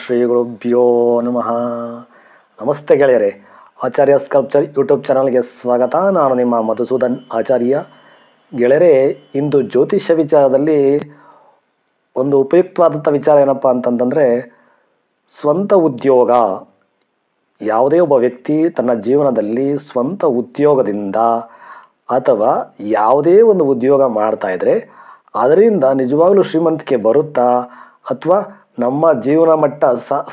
ಶ್ರೀ ಗುರುಭ್ಯೋ ನಮಃ. ನಮಸ್ತೆ ಗೆಳೆಯರೆ, ಆಚಾರ್ಯ ಸ್ಕಲ್ಪ್ಚರ್ ಯೂಟ್ಯೂಬ್ ಚಾನಲ್ಗೆ ಸ್ವಾಗತ. ನಾನು ನಿಮ್ಮ ಮಧುಸೂದನ್ ಆಚಾರ್ಯ. ಗೆಳೆಯರೆ, ಇಂದು ಜ್ಯೋತಿಷ್ಯ ವಿಚಾರದಲ್ಲಿ ಒಂದು ಉಪಯುಕ್ತವಾದಂಥ ವಿಚಾರ ಏನಪ್ಪ ಅಂತಂತಂದರೆ, ಸ್ವಂತ ಉದ್ಯೋಗ. ಯಾವುದೇ ಒಬ್ಬ ವ್ಯಕ್ತಿ ತನ್ನ ಜೀವನದಲ್ಲಿ ಸ್ವಂತ ಉದ್ಯೋಗದಿಂದ ಅಥವಾ ಯಾವುದೇ ಒಂದು ಉದ್ಯೋಗ ಮಾಡ್ತಾ ಇದ್ದರೆ ಅದರಿಂದ ನಿಜವಾಗ್ಲೂ ಶ್ರೀಮಂತಿಕೆ ಬರುತ್ತಾ ಅಥವಾ ನಮ್ಮ ಜೀವನ ಮಟ್ಟ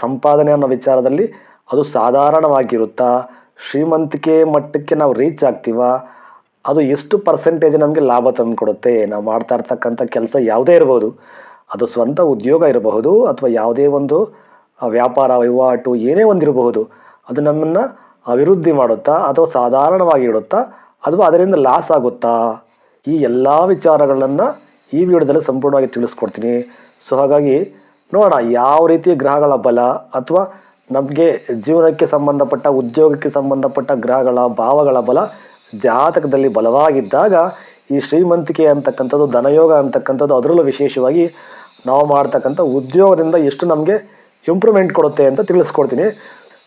ಸಂಪಾದನೆ ಅನ್ನೋ ವಿಚಾರದಲ್ಲಿ ಅದು ಸಾಧಾರಣವಾಗಿರುತ್ತಾ? ಶ್ರೀಮಂತಿಕೆ ಮಟ್ಟಕ್ಕೆ ನಾವು ರೀಚ್ ಆಗ್ತೀವಾ? ಅದು ಎಷ್ಟು ಪರ್ಸೆಂಟೇಜ್ ನಮಗೆ ಲಾಭ ತಂದುಕೊಡುತ್ತೆ? ನಾವು ಮಾಡ್ತಾ ಇರ್ತಕ್ಕಂಥ ಕೆಲಸ ಯಾವುದೇ ಇರ್ಬೋದು. ಅದು ಸ್ವಂತ ಉದ್ಯೋಗ ಇರಬಹುದು ಅಥವಾ ಯಾವುದೇ ಒಂದು ವ್ಯಾಪಾರ, ವಹಿವಾಟು ಏನೇ ಒಂದಿರಬಹುದು ಅದು ನಮ್ಮನ್ನು ಅಭಿವೃದ್ಧಿ ಮಾಡುತ್ತಾ ಅಥವಾ ಸಾಧಾರಣವಾಗಿ ಇಡುತ್ತಾ? ಅಥವಾ ಅದರಿಂದ ಲಾಸ್ ಆಗುತ್ತಾ? ಈ ಎಲ್ಲ ವಿಚಾರಗಳನ್ನು ಈ ವಿಡಿಯೋದಲ್ಲಿ ಸಂಪೂರ್ಣವಾಗಿ ತಿಳಿಸ್ಕೊಡ್ತೀನಿ. ಸೊ ಹಾಗಾಗಿ ನೋಡೋಣ, ಯಾವ ರೀತಿ ಗ್ರಹಗಳ ಬಲ ಅಥವಾ ನಮಗೆ ಜೀವನಕ್ಕೆ ಸಂಬಂಧಪಟ್ಟ, ಉದ್ಯೋಗಕ್ಕೆ ಸಂಬಂಧಪಟ್ಟ ಗ್ರಹಗಳ ಭಾವಗಳ ಬಲ ಜಾತಕದಲ್ಲಿ ಬಲವಾಗಿದ್ದಾಗ, ಈ ಶ್ರೀಮಂತಿಕೆ ಅಂತಕ್ಕಂಥದ್ದು, ಧನಯೋಗ ಅಂತಕ್ಕಂಥದ್ದು ಅದರಲ್ಲೂ ವಿಶೇಷವಾಗಿ ನಾವು ಮಾಡ್ತಕ್ಕಂಥ ಉದ್ಯೋಗದಿಂದ ಎಷ್ಟು ನಮಗೆ ಇಂಪ್ರೂವ್ಮೆಂಟ್ ಕೊಡುತ್ತೆ ಅಂತ ತಿಳಿಸ್ಕೊಡ್ತೀನಿ.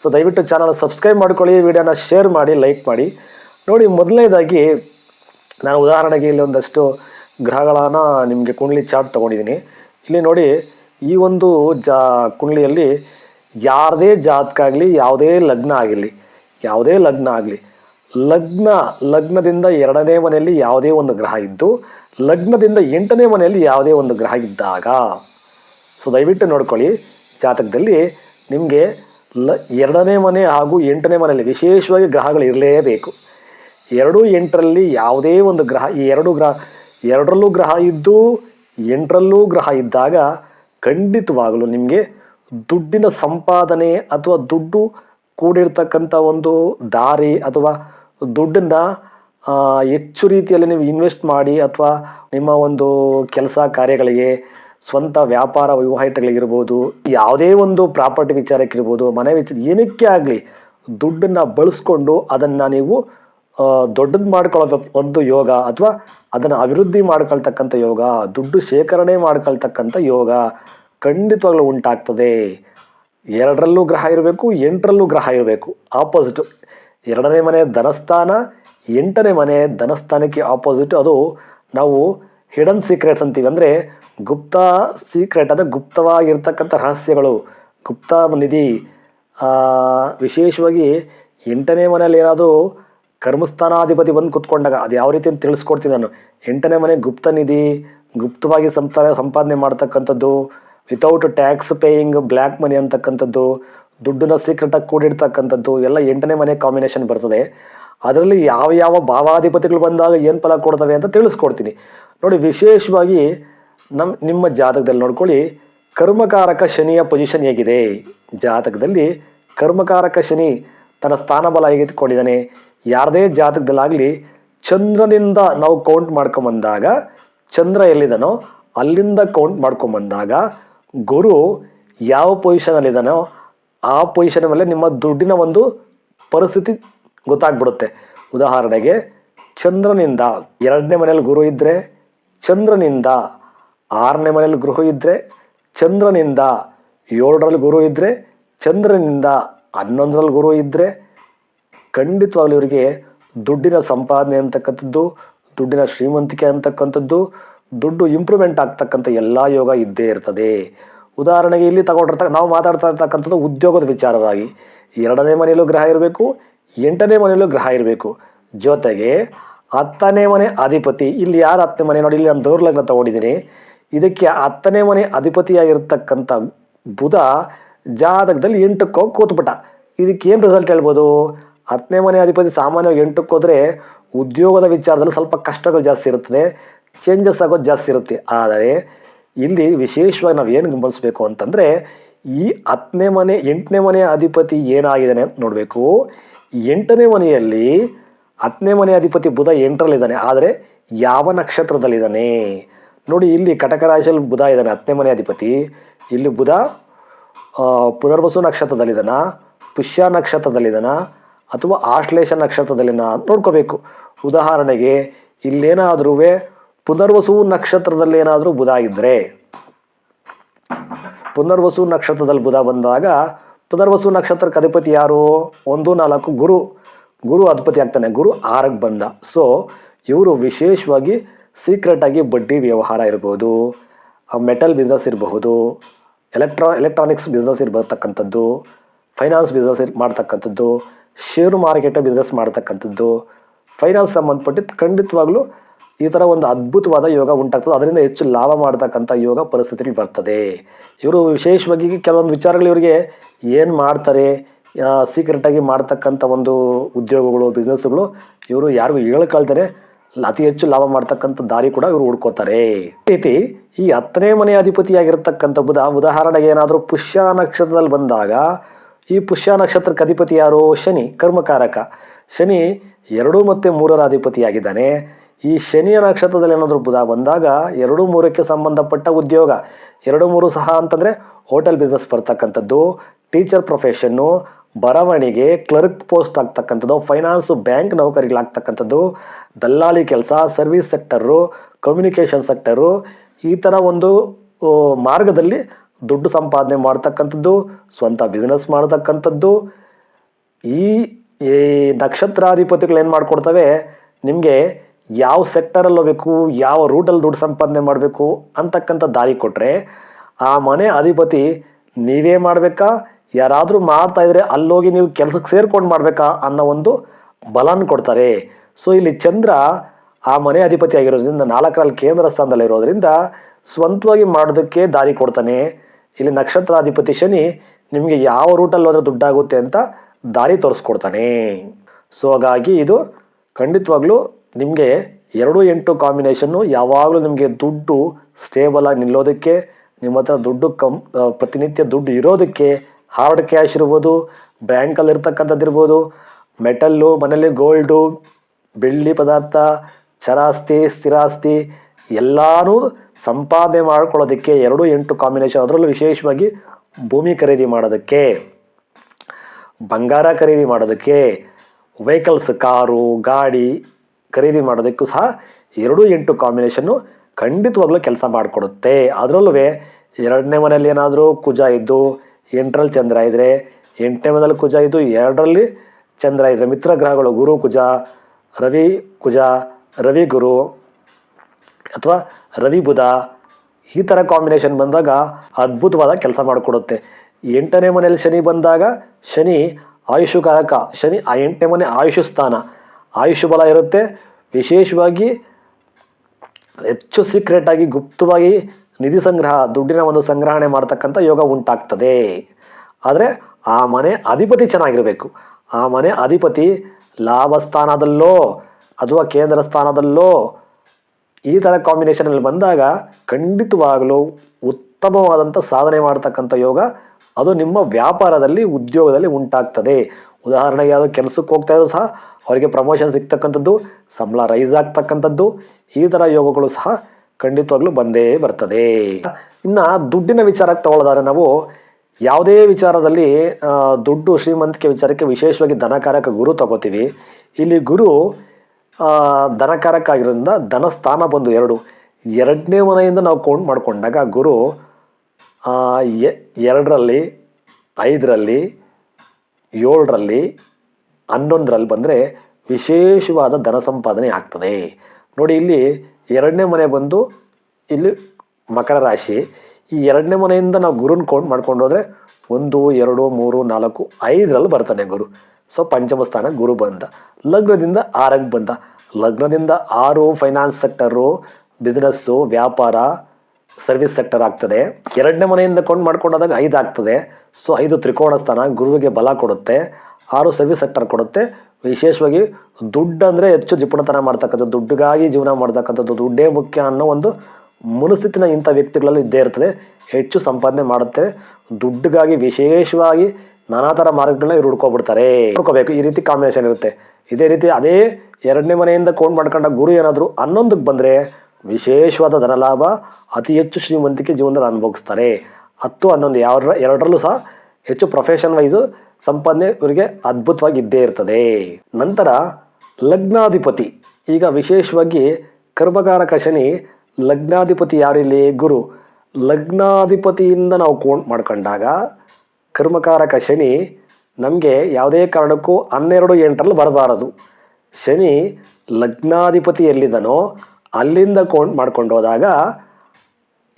ಸೊ ದಯವಿಟ್ಟು ಚಾನಲ್ ಸಬ್ಸ್ಕ್ರೈಬ್ ಮಾಡ್ಕೊಳ್ಳಿ ವಿಡಿಯೋನ ಶೇರ್ ಮಾಡಿ ಲೈಕ್ ಮಾಡಿ. ನೋಡಿ, ಮೊದಲನೇದಾಗಿ ನಾನು ಉದಾಹರಣೆಗೆ ಇಲ್ಲಿ ಒಂದಷ್ಟು ಗ್ರಹಗಳನ್ನು ನಿಮಗೆ ಕುಂಡ್ಲಿ ಚಾರ್ಟ್ ತೊಗೊಂಡಿದ್ದೀನಿ. ಇಲ್ಲಿ ನೋಡಿ ಈ ಒಂದು ಜಾ ಕುಂಡ್ಲಿಯಲ್ಲಿ ಯಾರದೇ ಜಾತಕಾಗಲಿ, ಯಾವುದೇ ಲಗ್ನ ಆಗಿರಲಿ, ಯಾವುದೇ ಲಗ್ನ ಆಗಲಿ, ಲಗ್ನ, ಲಗ್ನದಿಂದ ಎರಡನೇ ಮನೆಯಲ್ಲಿ ಯಾವುದೇ ಒಂದು ಗ್ರಹ ಇದ್ದು, ಲಗ್ನದಿಂದ ಎಂಟನೇ ಮನೆಯಲ್ಲಿ ಯಾವುದೇ ಒಂದು ಗ್ರಹ ಇದ್ದಾಗ, ಸೊ ದಯವಿಟ್ಟು ನೋಡ್ಕೊಳ್ಳಿ, ಜಾತಕದಲ್ಲಿ ನಿಮಗೆ ಲ, ಎರಡನೇ ಮನೆ ಹಾಗೂ ಎಂಟನೇ ಮನೆಯಲ್ಲಿ ವಿಶೇಷವಾಗಿ ಗ್ರಹಗಳು ಇರಲೇಬೇಕು. ಎರಡು ಎಂಟರಲ್ಲಿ ಯಾವುದೇ ಒಂದು ಗ್ರಹ, ಈ ಎರಡು ಗ್ರಹ, ಎರಡರಲ್ಲೂ ಗ್ರಹ ಇದ್ದು, ಎಂಟರಲ್ಲೂ ಗ್ರಹ ಇದ್ದಾಗ ಖಂಡಿತವಾಗಲೂ ನಿಮಗೆ ದುಡ್ಡಿನ ಸಂಪಾದನೆ ಅಥವಾ ದುಡ್ಡು ಕೂಡಿರ್ತಕ್ಕಂಥ ಒಂದು ದಾರಿ ಅಥವಾ ದುಡ್ಡನ್ನು ಹೆಚ್ಚು ರೀತಿಯಲ್ಲಿ ನೀವು ಇನ್ವೆಸ್ಟ್ ಮಾಡಿ ಅಥವಾ ನಿಮ್ಮ ಒಂದು ಕೆಲಸ ಕಾರ್ಯಗಳಿಗೆ, ಸ್ವಂತ ವ್ಯಾಪಾರ ವಹಿವಾಟುಗಳಿಗಿರ್ಬೋದು ಯಾವುದೇ ಒಂದು ಪ್ರಾಪರ್ಟಿ ವಿಚಾರಕ್ಕಿರ್ಬೋದು, ಮನೆ ವಿಚಾರ ಏನಕ್ಕೆ ಆಗಲಿ ದುಡ್ಡನ್ನು ಬಳಸ್ಕೊಂಡು ಅದನ್ನು ನೀವು ದೊಡ್ಡದು ಮಾಡ್ಕೊಳ್ಳೋ ಒಂದು ಯೋಗ ಅಥವಾ ಅದನ್ನು ಅಭಿವೃದ್ಧಿ ಮಾಡ್ಕೊಳ್ತಕ್ಕಂಥ ಯೋಗ, ದುಡ್ಡು ಶೇಖರಣೆ ಮಾಡ್ಕೊಳ್ತಕ್ಕಂಥ ಯೋಗ ಖಂಡಿತವಾಗ್ಲೂ ಉಂಟಾಗ್ತದೆ. ಎರಡರಲ್ಲೂ ಗ್ರಹ ಇರಬೇಕು, ಎಂಟರಲ್ಲೂ ಗ್ರಹ ಇರಬೇಕು. ಆಪೋಸಿಟ್ ಎರಡನೇ ಮನೆ ಧನಸ್ಥಾನ, ಎಂಟನೇ ಮನೆ ಧನಸ್ಥಾನಕ್ಕೆ ಆಪೋಸಿಟ್ ಅದು ನಾವು ಹಿಡನ್ ಸೀಕ್ರೆಟ್ಸ್ ಅಂತೀವಿ. ಅಂದರೆ ಗುಪ್ತ ಸೀಕ್ರೆಟ್ ಅಂದರೆ ಗುಪ್ತವಾಗಿರ್ತಕ್ಕಂಥ ರಹಸ್ಯಗಳು. ಗುಪ್ತ ನಿಧಿ. ವಿಶೇಷವಾಗಿ ಎಂಟನೇ ಮನೆಯಲ್ಲಿ ಏನಾದರೂ ಕರ್ಮಸ್ಥಾನಾಧಿಪತಿ ಬಂದು ಕುತ್ಕೊಂಡಾಗ ಅದು ಯಾವ ರೀತಿ ಅಂತ ತಿಳಿಸ್ಕೊಡ್ತೀನಿ ನಾನು. ಎಂಟನೇ ಮನೆ ಗುಪ್ತ ನಿಧಿ, ಗುಪ್ತವಾಗಿ ಸಂಪಾದ, ಸಂಪಾದನೆ ಮಾಡ್ತಕ್ಕಂಥದ್ದು without tax paying black money ಅಂತಕ್ಕಂಥದ್ದು, ದುಡ್ಡನ್ನ ಸೀಕ್ರೆಟಾಗಿ ಕೂಡಿಡ್ತಕ್ಕಂಥದ್ದು ಎಲ್ಲ ಎಂಟನೇ ಮನೆ ಕಾಂಬಿನೇಷನ್ ಬರ್ತದೆ. ಅದರಲ್ಲಿ ಯಾವ ಯಾವ ಭಾವಾಧಿಪತಿಗಳು ಬಂದಾಗ ಏನು ಫಲ ಕೊಡ್ತವೆ ಅಂತ ತಿಳಿಸ್ಕೊಡ್ತೀನಿ. ನೋಡಿ, ವಿಶೇಷವಾಗಿ ನಮ್ಮ ನಿಮ್ಮ ಜಾತಕದಲ್ಲಿ ನೋಡ್ಕೊಳ್ಳಿ, ಕರ್ಮಕಾರಕ ಶನಿಯ ಪೊಸಿಷನ್ ಹೇಗಿದೆ. ಜಾತಕದಲ್ಲಿ ಕರ್ಮಕಾರಕ ಶನಿ ತನ್ನ ಸ್ಥಾನಬಲ ಹೇಗಿಟ್ಕೊಂಡಿದ್ದಾನೆ. ಯಾರದೇ ಜಾತಕದಲ್ಲಾಗಲಿ ಚಂದ್ರನಿಂದ ನಾವು ಕೌಂಟ್ ಮಾಡ್ಕೊಂಬಂದಾಗ, ಚಂದ್ರ ಎಲ್ಲಿದನೋ ಅಲ್ಲಿಂದ ಕೌಂಟ್ ಮಾಡ್ಕೊಂಬಂದಾಗ, ಗುರು ಯಾವ ಪೊಸಿಷನಲ್ಲಿದ್ದಾನೋ ಆ ಪೊಸಿಷನ್ ಮೇಲೆ ನಿಮ್ಮ ದುಡ್ಡಿನ ಒಂದು ಪರಿಸ್ಥಿತಿ ಗೊತ್ತಾಗ್ಬಿಡುತ್ತೆ. ಉದಾಹರಣೆಗೆ, ಚಂದ್ರನಿಂದ ಎರಡನೇ ಮನೆಯಲ್ಲಿ ಗುರು ಇದ್ದರೆ ಚಂದ್ರನಿಂದ ಆರನೇ ಮನೆಯಲ್ಲಿ ಗೃಹ ಇದ್ದರೆ ಚಂದ್ರನಿಂದ ಏಳರಲ್ಲಿ ಗುರು ಇದ್ದರೆ ಚಂದ್ರನಿಂದ ಹನ್ನೊಂದರಲ್ಲಿ ಗುರು ಇದ್ದರೆ ಖಂಡಿತವಾಗ್ಲೂ ಇವರಿಗೆ ದುಡ್ಡಿನ ಸಂಪಾದನೆ ಅಂತಕ್ಕಂಥದ್ದು, ದುಡ್ಡಿನ ಶ್ರೀಮಂತಿಕೆ ಅಂತಕ್ಕಂಥದ್ದು, ದುಡ್ಡು ಇಂಪ್ರೂವ್ಮೆಂಟ್ ಆಗ್ತಕ್ಕಂಥ ಎಲ್ಲ ಯೋಗ ಇದ್ದೇ ಇರ್ತದೆ. ಉದಾಹರಣೆಗೆ ಇಲ್ಲಿ ತಗೊಂಡಿರ್ತಕ್ಕ ನಾವು ಮಾತಾಡ್ತಾ ಇರ್ತಕ್ಕಂಥದ್ದು ಉದ್ಯೋಗದ ವಿಚಾರವಾಗಿ. ಎರಡನೇ ಮನೆಯಲ್ಲೂ ಗ್ರಹ ಇರಬೇಕು, ಎಂಟನೇ ಮನೆಯಲ್ಲೂ ಗ್ರಹ ಇರಬೇಕು. ಜೊತೆಗೆ ಹತ್ತನೇ ಮನೆ ಅಧಿಪತಿ, ಇಲ್ಲಿ ಯಾರು ಹತ್ತನೇ ಮನೆ ನೋಡಿ, ಇಲ್ಲಿ ನಾನು ದೌರ್ಲಗ್ನ ತಗೊಂಡಿದ್ದೀನಿ. ಇದಕ್ಕೆ ಹತ್ತನೇ ಮನೆ ಅಧಿಪತಿಯಾಗಿರ್ತಕ್ಕಂಥ ಬುಧ ಜಾತಕದಲ್ಲಿ ಎಂಟಕ್ಕೆ ಹೋಗಿ ಕೂತ್ಬಿಟ್ಟ. ಇದಕ್ಕೆ ಏನು ರಿಸಲ್ಟ್ ಹೇಳ್ಬೋದು? ಹತ್ತನೇ ಮನೆ ಅಧಿಪತಿ ಸಾಮಾನ್ಯವಾಗಿ ಎಂಟಕ್ಕೆ ಹೋದ್ರೆ ಉದ್ಯೋಗದ ವಿಚಾರದಲ್ಲಿ ಸ್ವಲ್ಪ ಕಷ್ಟಗಳು ಜಾಸ್ತಿ ಇರುತ್ತದೆ ಚೇಂಜಸ್ ಆಗೋದು ಜಾಸ್ತಿ ಇರುತ್ತೆ. ಆದರೆ ಇಲ್ಲಿ ವಿಶೇಷವಾಗಿ ನಾವು ಏನು ಗಮನಿಸಬೇಕು ಅಂತಂದರೆ ಈ ಹತ್ತನೇ ಮನೆ, ಎಂಟನೇ ಮನೆಯ ಅಧಿಪತಿ ಏನಾಗಿದ್ದಾನೆ ಅಂತ ನೋಡಬೇಕು. ಎಂಟನೇ ಮನೆಯಲ್ಲಿ ಹತ್ತನೇ ಮನೆ ಅಧಿಪತಿ ಬುಧ ಎಂಟರಲ್ಲಿದ್ದಾನೆ, ಆದರೆ ಯಾವ ನಕ್ಷತ್ರದಲ್ಲಿದ್ದಾನೆ? ನೋಡಿ, ಇಲ್ಲಿ ಕಟಕ ರಾಶಿಯಲ್ಲಿ ಬುಧ ಇದ್ದಾನೆ, ಹತ್ತನೇ ಮನೆ ಅಧಿಪತಿ. ಇಲ್ಲಿ ಬುಧ ಪುನರ್ವಸು ನಕ್ಷತ್ರದಲ್ಲಿದ್ದಾನ, ಪುಷ್ಯ ನಕ್ಷತ್ರದಲ್ಲಿದ್ದಾನ ಅಥವಾ ಆಶ್ಲೇಷ ನಕ್ಷತ್ರದಲ್ಲಿನ ನೋಡ್ಕೋಬೇಕು. ಉದಾಹರಣೆಗೆ ಇಲ್ಲೇನಾದ್ರೂ ಪುನರ್ವಸು ನಕ್ಷತ್ರದಲ್ಲಿ ಏನಾದರೂ ಬುಧ ಇದ್ದರೆ ಪುನರ್ವಸು ನಕ್ಷತ್ರದಲ್ಲಿ ಬುಧ ಬಂದಾಗ, ಪುನರ್ವಸು ನಕ್ಷತ್ರಕ್ಕೆ ಅಧಿಪತಿ ಯಾರು? ಒಂದು, ನಾಲ್ಕು, ಗುರು. ಗುರು ಅಧಿಪತಿ ಆಗ್ತಾನೆ. ಗುರು ಆರಕ್ಕೆ ಬಂದ. ಸೊ ಇವರು ವಿಶೇಷವಾಗಿ ಸೀಕ್ರೆಟ್ ಆಗಿ ಬಡ್ಡಿ ವ್ಯವಹಾರ ಇರ್ಬೋದು ಮೆಟಲ್ ಬಿಸ್ನೆಸ್ ಇರಬಹುದು ಎಲೆಕ್ಟ್ರಾ ಎಲೆಕ್ಟ್ರಾನಿಕ್ಸ್ ಬಿಸ್ನೆಸ್ ಇರ್ಬರ್ತಕ್ಕಂಥದ್ದು ಫೈನಾನ್ಸ್ ಬಿಸ್ನೆಸ್ ಮಾಡ್ತಕ್ಕಂಥದ್ದು ಷೇರು ಮಾರುಕಟ್ಟೆ ಬಿಸ್ನೆಸ್ ಮಾಡ್ತಕ್ಕಂಥದ್ದು. ಫೈನಾನ್ಸ್ ಸಂಬಂಧಪಟ್ಟಿದ್ದು ಖಂಡಿತವಾಗ್ಲೂ ಈ ಥರ ಒಂದು ಅದ್ಭುತವಾದ ಯೋಗ ಉಂಟಾಗ್ತದೆ. ಅದರಿಂದ ಹೆಚ್ಚು ಲಾಭ ಮಾಡ್ತಕ್ಕಂಥ ಯೋಗ ಪರಿಸ್ಥಿತಿ ಬರ್ತದೆ. ಇವರು ವಿಶೇಷವಾಗಿ ಕೆಲವೊಂದು ವಿಚಾರಗಳು ಇವರಿಗೆ ಏನು ಮಾಡ್ತಾರೆ ಸೀಕ್ರೆಟಾಗಿ ಮಾಡ್ತಕ್ಕಂಥ ಒಂದು ಉದ್ಯೋಗಗಳು ಬಿಸ್ನೆಸ್ಗಳು ಇವರು ಯಾರಿಗೂ ಹೇಳ್ಕೊಳ್ತಾರೆ. ಅತಿ ಹೆಚ್ಚು ಲಾಭ ಮಾಡ್ತಕ್ಕಂಥ ದಾರಿ ಕೂಡ ಇವರು ಹುಡ್ಕೋತಾರೆ. ರೀತಿ ಈ ಹತ್ತನೇ ಮನೆ ಅಧಿಪತಿಯಾಗಿರ್ತಕ್ಕಂಥ ಬುಧ, ಉದಾಹರಣೆಗೆ ಏನಾದರೂ ಪುಷ್ಯ ನಕ್ಷತ್ರದಲ್ಲಿ ಬಂದಾಗ ಈ ಪುಷ್ಯ ನಕ್ಷತ್ರಕ್ಕೆ ಅಧಿಪತಿ ಯಾರು? ಶನಿ, ಕರ್ಮಕಾರಕ. ಶನಿ ಎರಡು ಮತ್ತು ಮೂರರ ಅಧಿಪತಿಯಾಗಿದ್ದಾನೆ. ಈ ಶನಿಯ ನಕ್ಷತ್ರದಲ್ಲಿ ಏನಾದರೂ ಬುಧ ಬಂದಾಗ ಎರಡು ಮೂರಕ್ಕೆ ಸಂಬಂಧಪಟ್ಟ ಉದ್ಯೋಗ. ಎರಡು ಮೂರು ಸಹ ಅಂತಂದರೆ ಹೋಟೆಲ್ ಬಿಸ್ನೆಸ್ ಬರ್ತಕ್ಕಂಥದ್ದು, ಟೀಚರ್ ಪ್ರೊಫೆಷನ್ನು, ಬರವಣಿಗೆ, ಕ್ಲರ್ಕ್ ಪೋಸ್ಟ್ ಆಗ್ತಕ್ಕಂಥದ್ದು, ಫೈನಾನ್ಸು, ಬ್ಯಾಂಕ್ ನೌಕರಿಗಳಾಗ್ತಕ್ಕಂಥದ್ದು, ದಲ್ಲಾಳಿ ಕೆಲಸ, ಸರ್ವಿಸ್ ಸೆಕ್ಟರು, ಕಮ್ಯುನಿಕೇಷನ್ ಸೆಕ್ಟರು, ಈ ಥರ ಒಂದು ಮಾರ್ಗದಲ್ಲಿ ದುಡ್ಡು ಸಂಪಾದನೆ ಮಾಡ್ತಕ್ಕಂಥದ್ದು, ಸ್ವಂತ ಬಿಸ್ನೆಸ್ ಮಾಡತಕ್ಕಂಥದ್ದು. ಈ ಈ ನಕ್ಷತ್ರಾಧಿಪತಿಗಳು ಏನು ಮಾಡಿಕೊಡ್ತವೆ? ನಿಮಗೆ ಯಾವ ಸೆಕ್ಟರಲ್ಲಿ ಹೋಗಬೇಕು ಯಾವ ರೂಟಲ್ಲಿ ದುಡ್ಡು ಸಂಪಾದನೆ ಮಾಡಬೇಕು ಅಂತಕ್ಕಂಥ ದಾರಿ ಕೊಟ್ಟರೆ ಆ ಮನೆ ಅಧಿಪತಿ ನೀವೇ ಮಾಡಬೇಕಾ? ಯಾರಾದರೂ ಮಾಡ್ತಾ ಇದ್ರೆ ಅಲ್ಲೋಗಿ ನೀವು ಕೆಲಸಕ್ಕೆ ಸೇರ್ಕೊಂಡು ಮಾಡಬೇಕಾ ಅನ್ನೋ ಒಂದು ಬಲನ ಕೊಡ್ತಾರೆ. ಸೊ ಇಲ್ಲಿ ಚಂದ್ರ ಆ ಮನೆ ಅಧಿಪತಿ ಆಗಿರೋದ್ರಿಂದ, ನಾಲ್ಕರಲ್ಲಿ ಕೇಂದ್ರ ಸ್ಥಾನದಲ್ಲಿರೋದ್ರಿಂದ ಸ್ವಂತವಾಗಿ ಮಾಡೋದಕ್ಕೆ ದಾರಿ ಕೊಡ್ತಾನೆ. ಇಲ್ಲಿ ನಕ್ಷತ್ರಾಧಿಪತಿ ಶನಿ ನಿಮಗೆ ಯಾವ ರೂಟಲ್ಲಿ ಹೋದರೆ ದುಡ್ಡಾಗುತ್ತೆ ಅಂತ ದಾರಿ ತೋರಿಸ್ಕೊಡ್ತಾನೆ. ಸೊ ಹಾಗಾಗಿ ಇದು ಖಂಡಿತವಾಗ್ಲೂ ನಿಮಗೆ ಎರಡು ಎಂಟು ಕಾಂಬಿನೇಷನ್ನು ಯಾವಾಗಲೂ ನಿಮಗೆ ದುಡ್ಡು ಸ್ಟೇಬಲ್ ಆಗಿ ನಿಲ್ಲೋದಕ್ಕೆ, ನಿಮ್ಮ ಹತ್ರ ದುಡ್ಡು ಕಮ್ ಪ್ರತಿನಿತ್ಯ ದುಡ್ಡು ಇರೋದಕ್ಕೆ ಹಾರ್ಡ್ ಕ್ಯಾಶ್ ಇರ್ಬೋದು ಬ್ಯಾಂಕಲ್ಲಿ ಇರ್ತಕ್ಕಂಥದ್ದು ಇರ್ಬೋದು ಮೆಟಲ್ಲು ಮನೇಲಿ ಗೋಲ್ಡು ಬೆಳ್ಳಿ ಪದಾರ್ಥ, ಚರಾಸ್ತಿ, ಸ್ಥಿರಾಸ್ತಿ, ಎಲ್ಲಾನು ಸಂಪಾದನೆ ಮಾಡ್ಕೊಳ್ಳೋದಕ್ಕೆ ಎರಡು ಎಂಟು ಕಾಂಬಿನೇಷನ್ ಅದರಲ್ಲೂ ವಿಶೇಷವಾಗಿ ಭೂಮಿ ಖರೀದಿ ಮಾಡೋದಕ್ಕೆ, ಬಂಗಾರ ಖರೀದಿ ಮಾಡೋದಕ್ಕೆ ವೆಹಿಕಲ್ಸ್ ಕಾರು, ಗಾಡಿ ಖರೀದಿ ಮಾಡೋದಕ್ಕೂ ಸಹ ಎರಡು ಎಂಟು ಕಾಂಬಿನೇಷನ್ನು ಖಂಡಿತವಾಗ್ಲೂ ಕೆಲಸ ಮಾಡಿಕೊಡುತ್ತೆ. ಅದರಲ್ಲೂ ಎರಡನೇ ಮನೆಯಲ್ಲಿ ಏನಾದರೂ ಕುಜ ಇದ್ದು ಎಂಟರಲ್ಲಿ ಚಂದ್ರ ಇದ್ದರೆ ಎಂಟನೇ ಮನೆಯಲ್ಲಿ ಕುಜ ಇದ್ದು ಎರಡರಲ್ಲಿ ಚಂದ್ರ ಇದ್ದರೆ ಮಿತ್ರ ಗ್ರಹಗಳು ಗುರು ಕುಜ, ರವಿ ಕುಜ, ರವಿ ಗುರು, ಅಥವಾ ರವಿ ಬುಧ ಈ ಥರ ಕಾಂಬಿನೇಷನ್ ಬಂದಾಗ ಅದ್ಭುತವಾದ ಕೆಲಸ ಮಾಡಿಕೊಡುತ್ತೆ. ಎಂಟನೇ ಮನೆಯಲ್ಲಿ ಶನಿ ಬಂದಾಗ ಶನಿ ಆಯುಷುಕಾರಕ ಶನಿ ಆ ಎಂಟನೇ ಮನೆ ಆಯುಷು ಸ್ಥಾನ. ಆಯುಷು ಬಲ ಇರುತ್ತೆ. ವಿಶೇಷವಾಗಿ ಹೆಚ್ಚು ಸೀಕ್ರೆಟ್ ಆಗಿ ಗುಪ್ತವಾಗಿ ನಿಧಿ ಸಂಗ್ರಹ, ದುಡ್ಡಿನ ಒಂದು ಸಂಗ್ರಹಣೆ ಮಾಡ್ತಕ್ಕಂಥ ಯೋಗ ಉಂಟಾಗ್ತದೆ. ಆದರೆ ಆ ಮನೆ ಅಧಿಪತಿ ಚೆನ್ನಾಗಿರಬೇಕು. ಆ ಮನೆ ಅಧಿಪತಿ ಲಾಭ ಸ್ಥಾನದಲ್ಲೋ ಅಥವಾ ಕೇಂದ್ರ ಸ್ಥಾನದಲ್ಲೋ ಈ ಥರ ಕಾಂಬಿನೇಷನಲ್ಲಿ ಬಂದಾಗ ಖಂಡಿತವಾಗಲೂ ಉತ್ತಮವಾದಂಥ ಸಾಧನೆ ಮಾಡ್ತಕ್ಕಂಥ ಯೋಗ ಅದು ನಿಮ್ಮ ವ್ಯಾಪಾರದಲ್ಲಿ, ಉದ್ಯೋಗದಲ್ಲಿ ಉಂಟಾಗ್ತದೆ. ಉದಾಹರಣೆಗೆ ಅದು ಕೆಲಸಕ್ಕೆ ಹೋಗ್ತಾ ಇದ್ರು ಸಹ ಅವರಿಗೆ ಪ್ರಮೋಷನ್ ಸಿಗ್ತಕ್ಕಂಥದ್ದು, ಸಂಬಳ ರೈಸ್ ಆಗ್ತಕ್ಕಂಥದ್ದು, ಈ ಥರ ಯೋಗಗಳು ಸಹ ಖಂಡಿತವಾಗ್ಲೂ ಬಂದೇ ಬರ್ತದೆ. ಇನ್ನು ದುಡ್ಡಿನ ವಿಚಾರಕ್ಕೆ ತಗೊಳ್ಳೋದಾದ್ರೆ ನಾವು ಯಾವುದೇ ವಿಚಾರದಲ್ಲಿ ದುಡ್ಡು ಶ್ರೀಮಂತಿಕೆ ವಿಚಾರಕ್ಕೆ ವಿಶೇಷವಾಗಿ ಧನಕಾರಕ ಗುರು ತಗೋತೀವಿ. ಇಲ್ಲಿ ಗುರು ಆ, ಧನಕಾರಕ ಆಗಿರೋದ್ರಿಂದ ಧನ ಸ್ಥಾನ ಬಂದು ಎರಡು. ಎರಡನೇ ಮನೆಯಿಂದ ನಾವು ಕೌಂಟ್ ಮಾಡಿಕೊಂಡಾಗ ಗುರು ಎರಡರಲ್ಲಿ ಐದರಲ್ಲಿ ಏಳರಲ್ಲಿ ಹನ್ನೊಂದರಲ್ಲಿ ಬಂದರೆ ವಿಶೇಷವಾದ ಧನ ಸಂಪಾದನೆ ಆಗ್ತದೆ. ನೋಡಿ ಇಲ್ಲಿ ಎರಡನೇ ಮನೆ ಬಂದು ಇಲ್ಲಿ ಮಕರ ರಾಶಿ. ಈ ಎರಡನೇ ಮನೆಯಿಂದ ನಾವು ಗುರುನ ಕೌಂಟ್ ಮಾಡ್ಕೊಂಡು ಹೋದರೆ ಒಂದು ಎರಡು ಮೂರು ನಾಲ್ಕು ಐದರಲ್ಲಿ ಬರ್ತಾನೆ ಗುರು. ಸೊ ಪಂಚಮ ಸ್ಥಾನ ಗುರು ಬಂದ. ಲಗ್ನದಿಂದ ಆರಕ್ಕೆ ಬಂದ. ಲಗ್ನದಿಂದ ಆರು ಫೈನಾನ್ಸ್ ಸೆಕ್ಟರು ಬಿಸ್ನೆಸ್ಸು ವ್ಯಾಪಾರ ಸರ್ವಿಸ್ ಸೆಕ್ಟರ್ ಆಗ್ತದೆ. ಎರಡನೇ ಮನೆಯಿಂದ ಕೊಂಡು ಮಾಡ್ಕೊಂಡಾದಾಗ ಐದು ಆಗ್ತದೆ. ಸೊ ಐದು ತ್ರಿಕೋಣ ಸ್ಥಾನ ಗುರುವಿಗೆ ಬಲ ಕೊಡುತ್ತೆ. ಆರು ಸರ್ವಿಸ್ ಸೆಕ್ಟರ್ ಕೊಡುತ್ತೆ. ವಿಶೇಷವಾಗಿ ದುಡ್ಡು ಅಂದರೆ ಹೆಚ್ಚು ಜಿಪುಣತನ ಮಾಡ್ತಕ್ಕಂಥದ್ದು ದುಡ್ಡಿಗಾಗಿ ಜೀವನ ಮಾಡ್ತಕ್ಕಂಥದ್ದು ದುಡ್ಡೇ ಮುಖ್ಯ ಅನ್ನೋ ಒಂದು ಮನಸ್ಥಿತಿನ ಇಂಥ ವ್ಯಕ್ತಿಗಳಲ್ಲಿ ಇದ್ದೇ ಇರ್ತದೆ. ಹೆಚ್ಚು ಸಂಪಾದನೆ ಮಾಡುತ್ತೆ. ದುಡ್ಡಿಗಾಗಿ ವಿಶೇಷವಾಗಿ ನಾನಾ ಥರ ಮಾರ್ಗಗಳನ್ನ ಇವ್ರು ಹುಡ್ಕೊಬಿಡ್ತಾರೆ. ಹುಡ್ಕೋಬೇಕು. ಈ ರೀತಿ ಕಾಂಬಿನೇಷನ್ ಇರುತ್ತೆ. ಇದೇ ರೀತಿ ಅದೇ ಎರಡನೇ ಮನೆಯಿಂದ ಕೋಣ್ ಮಾಡ್ಕೊಂಡ ಗುರು ಏನಾದರೂ ಹನ್ನೊಂದಕ್ಕೆ ಬಂದರೆ ವಿಶೇಷವಾದ ಧನಲಾಭ ಅತಿ ಹೆಚ್ಚು ಶ್ರೀಮಂತಿಕೆ ಜೀವನದಲ್ಲಿ ಅನುಭವಿಸ್ತಾರೆ. ಹತ್ತು, ಹನ್ನೊಂದು ಯಾವ ಎರಡರಲ್ಲೂ ಸಹ ಹೆಚ್ಚು ಪ್ರೊಫೆಷನ್ ವೈಸು ಸಂಪಾದನೆ ಇವರಿಗೆ ಅದ್ಭುತವಾಗಿ ಇದ್ದೇ ಇರ್ತದೆ. ನಂತರ ಲಗ್ನಾಧಿಪತಿ. ಈಗ ವಿಶೇಷವಾಗಿ ಕರ್ಮಕಾರಕ ಶನಿ, ಲಗ್ನಾಧಿಪತಿ ಯಾರಿಲ್ಲಿ? ಗುರು. ಲಗ್ನಾಧಿಪತಿಯಿಂದ ನಾವು ಕೋಣ್ ಮಾಡ್ಕೊಂಡಾಗ ಕರ್ಮಕಾರಕ ಶನಿ ನಮಗೆ ಯಾವುದೇ ಕಾರಣಕ್ಕೂ ಹನ್ನೆರಡು ಎಂಟರಲ್ಲಿ ಬರಬಾರದು. ಶನಿ ಲಗ್ನಾಧಿಪತಿ ಎಲ್ಲಿದ್ದನೋ ಅಲ್ಲಿಂದ ಕೌಂಟ್ ಮಾಡ್ಕೊಂಡು ಹೋದಾಗ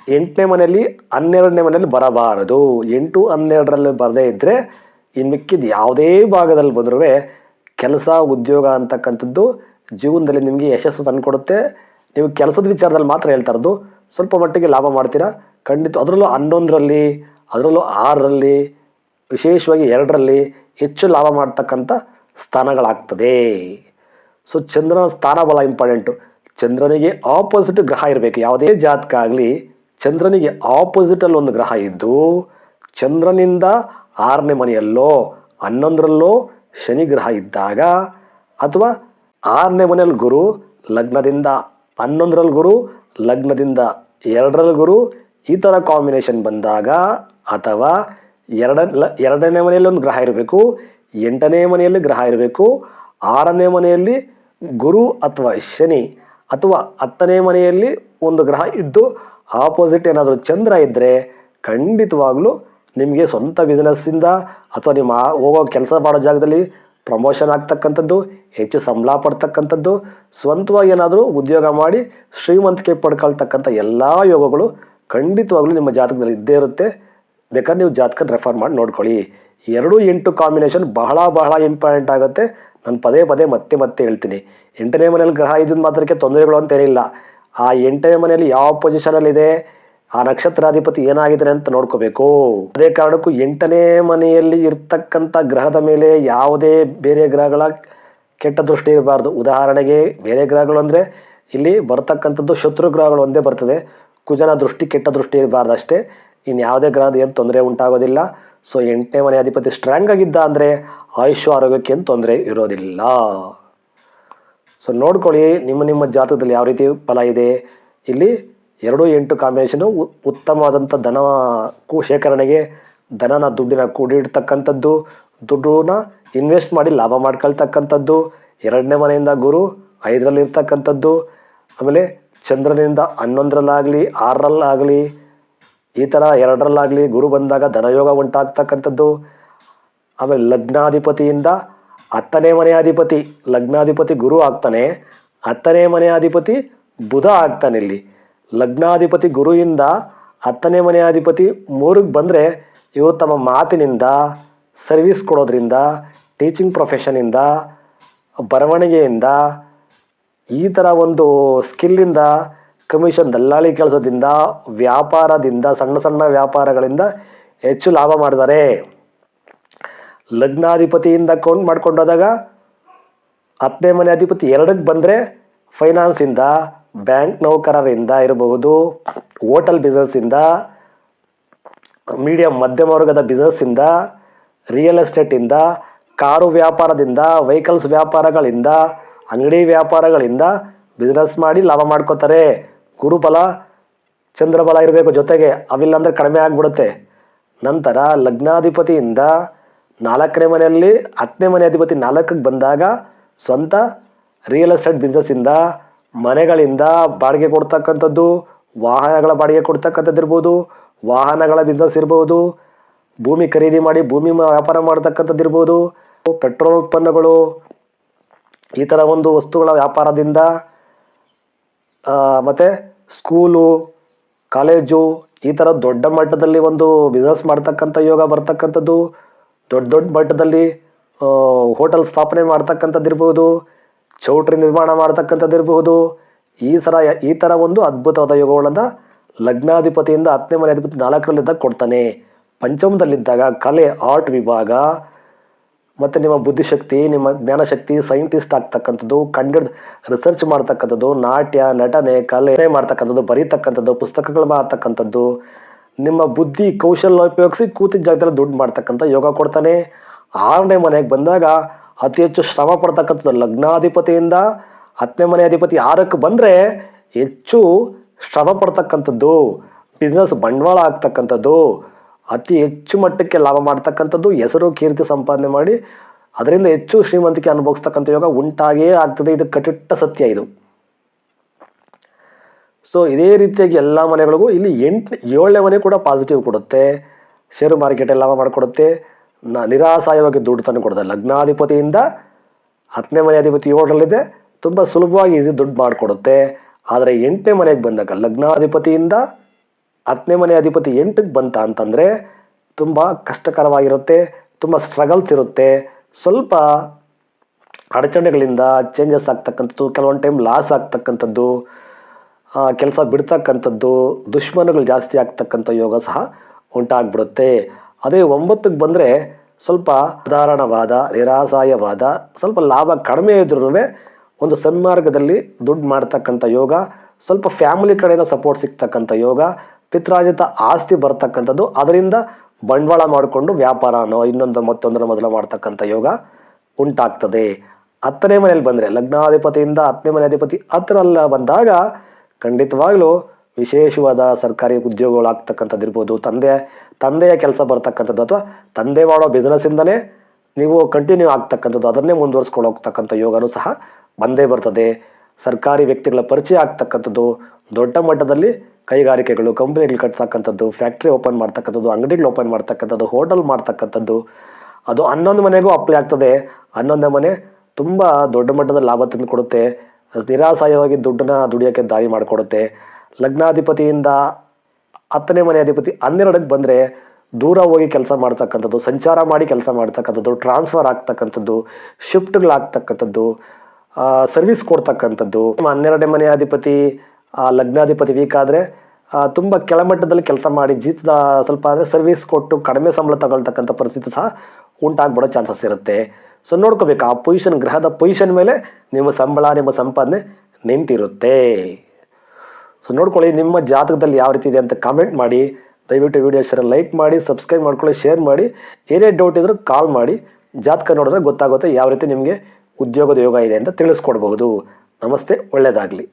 ಎಂಟನೇ ಮನೆಯಲ್ಲಿ, ಹನ್ನೆರಡನೇ ಮನೆಯಲ್ಲಿ ಬರಬಾರದು. ಎಂಟು ಹನ್ನೆರಡರಲ್ಲಿ ಬರದೇ ಇದ್ದರೆ ಇನ್ನು ಮಿಕ್ಕಿದ ಯಾವುದೇ ಭಾಗದಲ್ಲಿ ಬಂದರೂ ಕೆಲಸ, ಉದ್ಯೋಗ ಅಂತಕ್ಕಂಥದ್ದು ಜೀವನದಲ್ಲಿ ನಿಮಗೆ ಯಶಸ್ಸು ತಂದುಕೊಡುತ್ತೆ. ನೀವು ಕೆಲಸದ ವಿಚಾರದಲ್ಲಿ ಮಾತ್ರ ಹೇಳ್ತಾ ಇರೋದು. ಸ್ವಲ್ಪ ಮಟ್ಟಿಗೆ ಲಾಭ ಮಾಡ್ತೀರಾ? ಖಂಡಿತ. ಅದರಲ್ಲೂ ಹನ್ನೊಂದರಲ್ಲಿ, ಅದರಲ್ಲೂ ಆರರಲ್ಲಿ ವಿಶೇಷವಾಗಿ ಎರಡರಲ್ಲಿ ಹೆಚ್ಚು ಲಾಭ ಮಾಡ್ತಕ್ಕಂಥ ಸ್ಥಾನಗಳಾಗ್ತದೆ. ಸೊ ಚಂದ್ರನ ಸ್ಥಾನ ಬಲ ಇಂಪಾರ್ಟೆಂಟು ಚಂದ್ರನಿಗೆ ಆಪೋಸಿಟ್ ಗ್ರಹ ಇರಬೇಕು. ಯಾವುದೇ ಜಾತಕ ಆಗಲಿ, ಚಂದ್ರನಿಗೆ ಆಪೋಸಿಟಲ್ಲಿ ಒಂದು ಗ್ರಹ ಇದ್ದು, ಚಂದ್ರನಿಂದ ಆರನೇ ಮನೆಯಲ್ಲೋ, ಹನ್ನೊಂದರಲ್ಲೋ ಶನಿ ಗ್ರಹ ಇದ್ದಾಗ, ಅಥವಾ ಆರನೇ ಮನೆಯಲ್ಲಿ ಗುರು, ಲಗ್ನದಿಂದ ಹನ್ನೊಂದರಲ್ಲಿ ಗುರು, ಲಗ್ನದಿಂದ ಎರಡರಲ್ಲಿ ಗುರು, ಈ ಥರ ಕಾಂಬಿನೇಷನ್ ಬಂದಾಗ ಅಥವಾ ಎರಡ ಎರಡನೇ ಮನೆಯಲ್ಲಿ ಒಂದು ಗ್ರಹ ಇರಬೇಕು, ಎಂಟನೇ ಮನೆಯಲ್ಲಿ ಗ್ರಹ ಇರಬೇಕು, ಆರನೇ ಮನೆಯಲ್ಲಿ ಗುರು ಅಥವಾ ಶನಿ ಅಥವಾ ಹತ್ತನೇ ಮನೆಯಲ್ಲಿ ಒಂದು ಗ್ರಹ ಇದ್ದು ಆಪೋಸಿಟ್ ಏನಾದರೂ ಚಂದ್ರ ಇದ್ದರೆ ಖಂಡಿತವಾಗಲೂ ನಿಮಗೆ ಸ್ವಂತ ಬಿಸ್ನೆಸ್ಸಿಂದ ಅಥವಾ ನಿಮ್ಮ ಹೋಗೋ ಕೆಲಸ ಮಾಡೋ ಜಾಗದಲ್ಲಿ ಪ್ರಮೋಷನ್ ಆಗ್ತಕ್ಕಂಥದ್ದು, ಹೆಚ್ಚು ಸಂಬಳ ಪಡ್ತಕ್ಕಂಥದ್ದು, ಸ್ವಂತವಾಗಿ ಏನಾದರೂ ಉದ್ಯೋಗ ಮಾಡಿ ಶ್ರೀಮಂತಿಕೆ ಪಡ್ಕೊಳ್ತಕ್ಕಂಥ ಎಲ್ಲ ಯೋಗಗಳು ಖಂಡಿತವಾಗ್ಲೂ ನಿಮ್ಮ ಜಾತಕದಲ್ಲಿ ಇದ್ದೇ ಇರುತ್ತೆ. ಬೇಕಾದ್ರೆ ನೀವು ಜಾತಕ ರೆಫರ್ ಮಾಡಿ ನೋಡ್ಕೊಳ್ಳಿ. ಎರಡು ಎಂಟು ಕಾಂಬಿನೇಷನ್ ಬಹಳ ಬಹಳ ಇಂಪಾರ್ಟೆಂಟ್ ಆಗುತ್ತೆ. ನಾನು ಪದೇ ಪದೇ ಮತ್ತೆ ಮತ್ತೆ ಹೇಳ್ತೀನಿ. ಎಂಟನೇ ಮನೆಯಲ್ಲಿ ಗ್ರಹ ಇದ್ದಿದ್ದು ಮಾತ್ರಕ್ಕೆ ತೊಂದರೆಗಳು ಅಂತೇನಿಲ್ಲ ಆ ಎಂಟನೇ ಮನೆಯಲ್ಲಿ ಯಾವ ಪೊಸಿಷನಲ್ಲಿದೆ ಆ ನಕ್ಷತ್ರಾಧಿಪತಿ ಏನಾಗಿದೆ ಅಂತ ನೋಡ್ಕೋಬೇಕು. ಅದೇ ಕಾರಣಕ್ಕೂ ಎಂಟನೇ ಮನೆಯಲ್ಲಿ ಇರ್ತಕ್ಕಂಥ ಗ್ರಹದ ಮೇಲೆ ಯಾವುದೇ ಬೇರೆ ಗ್ರಹಗಳ ಕೆಟ್ಟ ದೃಷ್ಟಿ ಇರಬಾರ್ದು. ಉದಾಹರಣೆಗೆ ಬೇರೆ ಗ್ರಹಗಳು ಅಂದರೆ ಇಲ್ಲಿ ಬರ್ತಕ್ಕಂಥದ್ದು ಶತ್ರು ಗ್ರಹಗಳು ಒಂದೇ ಬರ್ತದೆ. ಕುಜನ ದೃಷ್ಟಿ ಕೆಟ್ಟ ದೃಷ್ಟಿ ಇರಬಾರ್ದು ಅಷ್ಟೇ. ಇನ್ನು ಯಾವುದೇ ಗ್ರಹದ ಏನು ತೊಂದರೆ ಉಂಟಾಗೋದಿಲ್ಲ. ಸೊ ಎಂಟನೇ ಮನೆ ಅಧಿಪತಿ ಸ್ಟ್ರಾಂಗ್ ಆಗಿದ್ದ ಅಂದರೆ ಆಯುಷ್ಯ ಆರೋಗ್ಯಕ್ಕೆ ಏನು ತೊಂದರೆ ಇರೋದಿಲ್ಲ. ಸೊ ನೋಡ್ಕೊಳ್ಳಿ, ನಿಮ್ಮ ನಿಮ್ಮ ಜಾತಕದಲ್ಲಿ ಯಾವ ರೀತಿ ಫಲ ಇದೆ. ಇಲ್ಲಿ ಎರಡು ಎಂಟು ಕಾಂಬಿನೇಷನು ಉತ್ತಮವಾದಂಥ ಧನ ಕು ಶೇಖರಣೆಗೆ ಧನನ ದುಡ್ಡಿನ ಕೂಡಿಡ್ತಕ್ಕಂಥದ್ದು. ದುಡ್ಡನ್ನ ಇನ್ವೆಸ್ಟ್ ಮಾಡಿ ಲಾಭ ಮಾಡ್ಕೊಳ್ತಕ್ಕಂಥದ್ದು. ಎರಡನೇ ಮನೆಯಿಂದ ಗುರು ಐದರಲ್ಲಿರ್ತಕ್ಕಂಥದ್ದು. ಆಮೇಲೆ ಚಂದ್ರನಿಂದ ಹನ್ನೊಂದರಲ್ಲಾಗಲಿ, ಆರರಲ್ಲಾಗಲಿ ಈ ಥರ ಎರಡರಲ್ಲಾಗಲಿ ಗುರು ಬಂದಾಗ ಧನಯೋಗ ಉಂಟಾಗ್ತಕ್ಕಂಥದ್ದು. ಆಮೇಲೆ ಲಗ್ನಾಧಿಪತಿಯಿಂದ ಹತ್ತನೇ ಮನೆ ಅಧಿಪತಿ ಲಗ್ನಾಧಿಪತಿ ಗುರು ಆಗ್ತಾನೆ. ಹತ್ತನೇ ಮನೆ ಅಧಿಪತಿ ಬುಧ ಆಗ್ತಾನೆ ಇಲ್ಲಿ. ಲಗ್ನಾಧಿಪತಿ ಗುರುವಿಂದ ಹತ್ತನೇ ಮನೆ ಅಧಿಪತಿ ಮೂರಿಗೆ ಬಂದರೆ ಇವರು ತಮ್ಮ ಮಾತಿನಿಂದ ಸರ್ವಿಸ್ ಕೊಡೋದ್ರಿಂದ ಟೀಚಿಂಗ್ ಪ್ರೊಫೆಷನಿಂದ ಬರವಣಿಗೆಯಿಂದ ಈ ಥರ ಒಂದು ಸ್ಕಿಲ್ಲಿಂದ ಕಮಿಷನ್ ದಲ್ಲಾಳಿ ಕೆಲಸದಿಂದ, ವ್ಯಾಪಾರದಿಂದ, ಸಣ್ಣ ಸಣ್ಣ ವ್ಯಾಪಾರಗಳಿಂದ ಹೆಚ್ಚು ಲಾಭ ಮಾಡಿದ್ದಾರೆ. ಲಗ್ನಾಧಿಪತಿಯಿಂದ ಕೌಂಟ್ ಮಾಡ್ಕೊಂಡೋದಾಗ ಹತ್ತನೇ ಮನೆ ಅಧಿಪತಿ ಎರಡಕ್ಕೆ ಬಂದರೆ ಫೈನಾನ್ಸಿಂದ ಬ್ಯಾಂಕ್ ನೌಕರರಿಂದ ಇರಬಹುದು ಹೋಟೆಲ್ ಬಿಸ್ನೆಸ್ಸಿಂದ ಮೀಡಿಯಂ ಮಧ್ಯಮ ವರ್ಗದ ಬಿಸ್ನೆಸ್ಸಿಂದ ರಿಯಲ್ ಎಸ್ಟೇಟಿಂದ ಕಾರು ವ್ಯಾಪಾರದಿಂದ ವೆಹಿಕಲ್ಸ್ ವ್ಯಾಪಾರಗಳಿಂದ, ಅಂಗಡಿ ವ್ಯಾಪಾರಗಳಿಂದ ಬಿಸ್ನೆಸ್ ಮಾಡಿ ಲಾಭ ಮಾಡ್ಕೋತಾರೆ. ಗುರುಬಲ, ಚಂದ್ರಬಲ ಇರಬೇಕು ಜೊತೆಗೆ ಅವಿಲ್ಲ ಅಂದರೆ ಕಡಿಮೆ ಆಗಿಬಿಡುತ್ತೆ. ನಂತರ ಲಗ್ನಾಧಿಪತಿಯಿಂದ ನಾಲ್ಕನೇ ಮನೆಯಲ್ಲಿ ಹತ್ತನೇ ಮನೆ ಅಧಿಪತಿ ನಾಲ್ಕಕ್ಕೆ ಬಂದಾಗ ಸ್ವಂತ ರಿಯಲ್ ಎಸ್ಟೇಟ್ ಬಿಸ್ನೆಸ್ಸಿಂದ ಮನೆಗಳಿಂದ ಬಾಡಿಗೆ ಕೊಡ್ತಕ್ಕಂಥದ್ದು, ವಾಹನಗಳ ಬಾಡಿಗೆ ಕೊಡ್ತಕ್ಕಂಥದ್ದು ಇರ್ಬೋದು, ವಾಹನಗಳ ಬಿಸ್ನೆಸ್ ಇರ್ಬೋದು, ಭೂಮಿ ಖರೀದಿ ಮಾಡಿ ಭೂಮಿ ವ್ಯಾಪಾರ ಮಾಡ್ತಕ್ಕಂಥದ್ದು ಇರ್ಬೋದು, ಪೆಟ್ರೋಲ್ ಉತ್ಪನ್ನಗಳು, ಈ ಥರ ಒಂದು ವಸ್ತುಗಳ ವ್ಯಾಪಾರದಿಂದ ಮತ್ತೆ ಸ್ಕೂಲು ಕಾಲೇಜು ಈ ಥರ ದೊಡ್ಡ ಮಟ್ಟದಲ್ಲಿ ಒಂದು ಬಿಸ್ನೆಸ್ ಮಾಡ್ತಕ್ಕಂಥ ಯೋಗ ಬರ್ತಕ್ಕಂಥದ್ದು, ದೊಡ್ಡ ದೊಡ್ಡ ಮಟ್ಟದಲ್ಲಿ ಹೋಟೆಲ್ ಸ್ಥಾಪನೆ ಮಾಡ್ತಕ್ಕಂಥದ್ದು ಇರಬಹುದು ಚೌಟ್ರಿ ನಿರ್ಮಾಣ ಮಾಡ್ತಕ್ಕಂಥದ್ದು ಇರಬಹುದು ಈ ಸರ, ಈ ಥರ ಒಂದು ಅದ್ಭುತವಾದ ಯೋಗಗಳನ್ನ ಲಗ್ನಾಧಿಪತಿಯಿಂದ ಹತ್ತನೇ ಮನೆ ಅಧಿಪತಿ ನಾಲ್ಕರಲ್ಲಿದ್ದಾಗ ಕೊಡ್ತಾನೆ. ಪಂಚಮದಲ್ಲಿದ್ದಾಗ ಕಲೆ ಆರ್ಟ್ ವಿಭಾಗ ಮತ್ತು ನಿಮ್ಮ ಬುದ್ಧಿಶಕ್ತಿ, ನಿಮ್ಮ ಜ್ಞಾನಶಕ್ತಿ ಸೈಂಟಿಸ್ಟ್ ಆಗ್ತಕ್ಕಂಥದ್ದು ಕಂಡು ರಿಸರ್ಚ್ ಮಾಡ್ತಕ್ಕಂಥದ್ದು, ನಾಟ್ಯ, ನಟನೆ, ಕಲೆ ಮಾಡ್ತಕ್ಕಂಥದ್ದು, ಬರೀತಕ್ಕಂಥದ್ದು, ಪುಸ್ತಕಗಳು ಮಾಡ್ತಕ್ಕಂಥದ್ದು, ನಿಮ್ಮ ಬುದ್ಧಿ ಕೌಶಲ್ಯ ಉಪಯೋಗಿಸಿ ಕೂತಿದ್ದ ಜಾಗದಲ್ಲಿ ದುಡ್ಡು ಮಾಡ್ತಕ್ಕಂಥ ಯೋಗ ಕೊಡ್ತಾನೆ. ಆರನೇ ಮನೆಗೆ ಬಂದಾಗ ಅತಿ ಹೆಚ್ಚು ಶ್ರಮ ಪಡ್ತಕ್ಕಂಥದ್ದು ಲಗ್ನಾಧಿಪತಿಯಿಂದ ಹತ್ತನೇ ಮನೆ ಅಧಿಪತಿ ಆರಕ್ಕೆ ಬಂದರೆ ಹೆಚ್ಚು ಶ್ರಮ ಪಡ್ತಕ್ಕಂಥದ್ದು. ಬಿಸ್ನೆಸ್ ಬಂಡವಾಳ ಆಗ್ತಕ್ಕಂಥದ್ದು. ಅತಿ ಹೆಚ್ಚು ಮಟ್ಟಕ್ಕೆ ಲಾಭ ಮಾಡ್ತಕ್ಕಂಥದ್ದು ಹೆಸರು, ಕೀರ್ತಿ ಸಂಪಾದನೆ ಮಾಡಿ ಅದರಿಂದ ಹೆಚ್ಚು ಶ್ರೀಮಂತಿಕೆ ಅನುಭವಿಸ್ತಕ್ಕಂಥ ಯೋಗ ಉಂಟಾಗಿಯೇ ಆಗ್ತದೆ. ಇದು ಕಟಿಟ್ಟ ಸತ್ಯ ಇದು. ಸೊ ಇದೇ ರೀತಿಯಾಗಿ ಎಲ್ಲ ಮನೆಗಳಿಗೂ ಇಲ್ಲಿ ಎಂಟು, ಏಳನೇ ಮನೆ ಕೂಡ ಪಾಸಿಟಿವ್ ಕೊಡುತ್ತೆ. ಷೇರು ಮಾರ್ಕೆಟ್ ಲಾಭ ಮಾಡಿಕೊಡುತ್ತೆ. ನ ನಿರಾಸಾಯವಾಗಿ ದುಡ್ಡು ತಂದು ಕೊಡುತ್ತೆ. ಲಗ್ನಾಧಿಪತಿಯಿಂದ ಹತ್ತನೇ ಮನೆ ಅಧಿಪತಿ ಏಳರಲ್ಲಿದೆ. ತುಂಬ ಸುಲಭವಾಗಿ ಈಸಿ ದುಡ್ಡು ಮಾಡಿಕೊಡುತ್ತೆ. ಆದರೆ ಎಂಟನೇ ಮನೆಗೆ ಬಂದಾಗ ಲಗ್ನಾಧಿಪತಿಯಿಂದ ಹತ್ತನೇ ಮನೆ ಅಧಿಪತಿ ಎಂಟಕ್ಕೆ ಬಂತ ಅಂತಂದರೆ ತುಂಬ ಕಷ್ಟಕರವಾಗಿರುತ್ತೆ, ತುಂಬ ಸ್ಟ್ರಗಲ್ಸ್ ಇರುತ್ತೆ. ಸ್ವಲ್ಪ ಅಡಚಣೆಗಳಿಂದ ಚೇಂಜಸ್ ಆಗ್ತಕ್ಕಂಥದ್ದು, ಕೆಲವೊಂದು ಟೈಮ್ ಲಾಸ್ ಆಗ್ತಕ್ಕಂಥದ್ದು ಕೆಲಸ ಬಿಡ್ತಕ್ಕಂಥದ್ದು, ದುಶ್ಮನಗಳು ಜಾಸ್ತಿ ಆಗ್ತಕ್ಕಂಥ ಯೋಗ ಸಹ ಉಂಟಾಗ್ಬಿಡುತ್ತೆ. ಅದೇ ಒಂಬತ್ತಕ್ಕೆ ಬಂದರೆ ಸ್ವಲ್ಪ ಸಾಧಾರಣವಾದ ನಿರಾಸಾಯವಾದ ಸ್ವಲ್ಪ ಲಾಭ ಕಡಿಮೆ ಇದ್ರೂ ಒಂದು ಸನ್ಮಾರ್ಗದಲ್ಲಿ ದುಡ್ಡು ಮಾಡ್ತಕ್ಕಂಥ ಯೋಗ, ಸ್ವಲ್ಪ ಫ್ಯಾಮಿಲಿ ಕಡೆಯಿಂದ ಸಪೋರ್ಟ್ ಸಿಗ್ತಕ್ಕಂಥ ಯೋಗ ಪಿತ್ರಾಜಿತ ಆಸ್ತಿ ಬರ್ತಕ್ಕಂಥದ್ದು. ಅದರಿಂದ ಬಂಡವಾಳ ಮಾಡಿಕೊಂಡು ವ್ಯಾಪಾರನೋ ಇನ್ನೊಂದು ಮತ್ತೊಂದರ ಮೊದಲು ಮಾಡ್ತಕ್ಕಂಥ ಯೋಗ ಉಂಟಾಗ್ತದೆ. ಹತ್ತನೇ ಮನೆಯಲ್ಲಿ ಬಂದರೆ ಲಗ್ನಾಧಿಪತಿಯಿಂದ ಹತ್ತನೇ ಮನೆ ಅಧಿಪತಿ ಹತ್ತರಲ್ಲ ಬಂದಾಗ ಖಂಡಿತವಾಗ್ಲೂ ವಿಶೇಷವಾದ ಸರ್ಕಾರಿ ಉದ್ಯೋಗಗಳು ಆಗ್ತಕ್ಕಂಥದ್ದು ಇರ್ಬೋದು. ತಂದೆ, ತಂದೆಯ ಕೆಲಸ ಬರ್ತಕ್ಕಂಥದ್ದು ಅಥವಾ ತಂದೆ ಮಾಡೋ ಬಿಸ್ನೆಸ್ಸಿಂದನೇ ನೀವು ಕಂಟಿನ್ಯೂ ಆಗ್ತಕ್ಕಂಥದ್ದು, ಅದನ್ನೇ ಮುಂದುವರ್ಸ್ಕೊಂಡು ಹೋಗ್ತಕ್ಕಂಥ ಯೋಗನೂ ಸಹ ಬಂದೇ ಬರ್ತದೆ. ಸರ್ಕಾರಿ ವ್ಯಕ್ತಿಗಳ ಪರಿಚಯ ಆಗ್ತಕ್ಕಂಥದ್ದು ದೊಡ್ಡ ಮಟ್ಟದಲ್ಲಿ ಕೈಗಾರಿಕೆಗಳು, ಕಂಪ್ನಿಗಳು ಕಟ್ತಕ್ಕಂಥದ್ದು ಫ್ಯಾಕ್ಟ್ರಿ ಓಪನ್ ಮಾಡ್ತಕ್ಕಂಥದ್ದು, ಅಂಗಡಿಗಳು ಓಪನ್ ಮಾಡ್ತಕ್ಕಂಥದ್ದು, ಹೋಟೆಲ್ ಮಾಡ್ತಕ್ಕಂಥದ್ದು, ಅದು ಹನ್ನೊಂದು ಮನೆಗೂ ಅಪ್ಲೈ ಆಗ್ತದೆ. ಹನ್ನೊಂದನೇ ಮನೆ ತುಂಬ ದೊಡ್ಡ ಮಟ್ಟದ ಲಾಭ ತಂದು ಕೊಡುತ್ತೆ. ನಿರಾಸಾಯವಾಗಿ ದುಡ್ಡನ್ನ ದುಡಿಯೋಕ್ಕೆ ದಾರಿ ಮಾಡಿಕೊಡುತ್ತೆ. ಲಗ್ನಾಧಿಪತಿಯಿಂದ ಹತ್ತನೇ ಮನೆ ಅಧಿಪತಿ ಹನ್ನೆರಡಕ್ಕೆ ಬಂದರೆ ದೂರ ಹೋಗಿ ಕೆಲಸ ಮಾಡ್ತಕ್ಕಂಥದ್ದು, ಸಂಚಾರ ಮಾಡಿ ಕೆಲಸ ಮಾಡ್ತಕ್ಕಂಥದ್ದು ಟ್ರಾನ್ಸ್ಫರ್ ಆಗ್ತಕ್ಕಂಥದ್ದು ಶಿಫ್ಟ್ಗಳಾಗ್ತಕ್ಕಂಥದ್ದು ಸರ್ವಿಸ್ ಕೊಡ್ತಕ್ಕಂಥದ್ದು. ಹನ್ನೆರಡನೇ ಮನೆ ಅಧಿಪತಿ ಲಗ್ನಾಧಿಪತಿ ವೀಕ್ ಆದರೆ ತುಂಬ ಕೆಳಮಟ್ಟದಲ್ಲಿ ಕೆಲಸ ಮಾಡಿ ಜೀತದ ಸ್ವಲ್ಪ ಅಂದರೆ ಸರ್ವಿಸ್ ಕೊಟ್ಟು ಕಡಿಮೆ ಸಂಬಳ ತಗೊಳ್ತಕ್ಕಂಥ ಪರಿಸ್ಥಿತಿ ಸಹ ಉಂಟಾಗ್ಬಿಡೋ ಚಾನ್ಸಸ್ ಇರುತ್ತೆ. ಸೊ ನೋಡ್ಕೋಬೇಕು, ಆ ಪೊಸಿಷನ್ ಗ್ರಹದ ಪೊಸಿಷನ್ ಮೇಲೆ ನಿಮ್ಮ ಸಂಬಳ, ನಿಮ್ಮ ಸಂಪಾದನೆ ನಿಂತಿರುತ್ತೆ. ಸೊ ನೋಡ್ಕೊಳ್ಳಿ, ನಿಮ್ಮ ಜಾತಕದಲ್ಲಿ ಯಾವ ರೀತಿ ಇದೆ ಅಂತ ಕಾಮೆಂಟ್ ಮಾಡಿ. ದಯವಿಟ್ಟು ವಿಡಿಯೋ ಶೇರ್ ಲೈಕ್ ಮಾಡಿ ಸಬ್ಸ್ಕ್ರೈಬ್ ಮಾಡ್ಕೊಳ್ಳಿ ಶೇರ್ ಮಾಡಿ. ಏನೇ ಡೌಟ್ ಇದ್ರೂ ಕಾಲ್ ಮಾಡಿ. ಜಾತಕ ನೋಡಿದ್ರೆ ಗೊತ್ತಾಗುತ್ತೆ ಯಾವ ರೀತಿ ನಿಮಗೆ ಉದ್ಯೋಗದ ಯೋಗ ಇದೆ ಅಂತ ತಿಳಿಸ್ಕೊಡ್ಬಹುದು. ನಮಸ್ತೆ ಒಳ್ಳೆಯದಾಗಲಿ